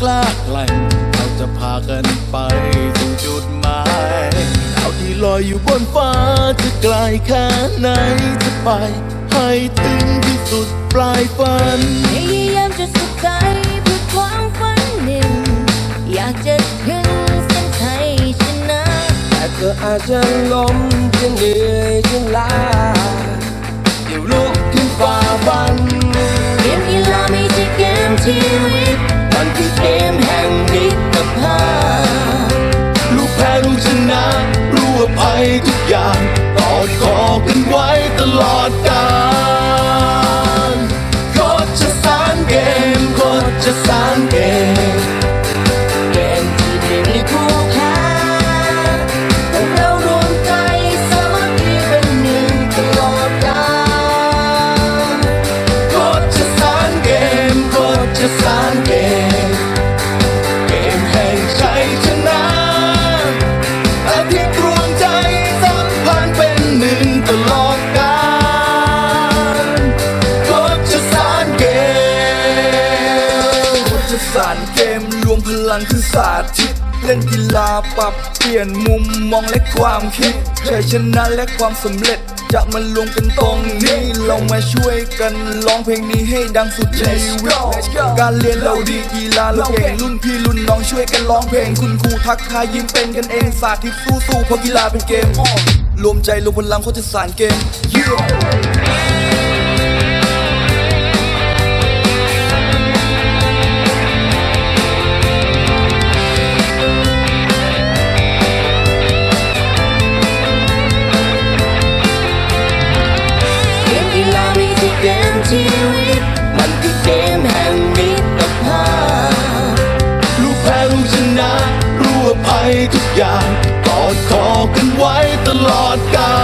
กล้าแกล้งเราจะพากันไปสู่จุดหมายดาวที่ลอยอยู่บนฟ้าจะไกลแค่ไหนจะไป ให้ถึงที่สุดปลายฝันพยายามจะสุดใจเพื่อความฝันหนึ่ง อยากจะถึงเส้นชัยชนะ แต่ก็อาจจะล้มจะเหนื่อยจะล้าเดี๋ยวลุกขึ้นฝ่าฟัน ชีวิต มันคือเกมแห่งมิตรภาพลูกแพ้ลูกชนะรู้อภัยทุกอย่างกอดคอกันไว้ตลอดกาลโคตรจะสานเกมโคตรจะสานเกมานเกมรวมพลังคือศาสตร์ทิศเล่นกีฬาปรับเปลี่ยนมุมมองและความคิดชัยชนะและความสำเร็จ จะมารวมกันตรงนี้ เรามาช่วยกันร้องเพลงนี้ให้ดังสุดชีวิตการเรียนเราดีกีฬาเราเก่งรุ่นพี่รุ่นน้องช่วยกันร้องเพลงคุณครูทักทายยิ้มเป็นกันเองสาธิตสู้สู้ๆเพราะกีฬาเป็นเกมรวมใจรวมพลังเขาจะสานเกม yeah. มแห่งมิตรภาพลูกแพ้ลูกชนะรู้อภัยทุกอย่างกอดคอกันไว้ตลอดกาล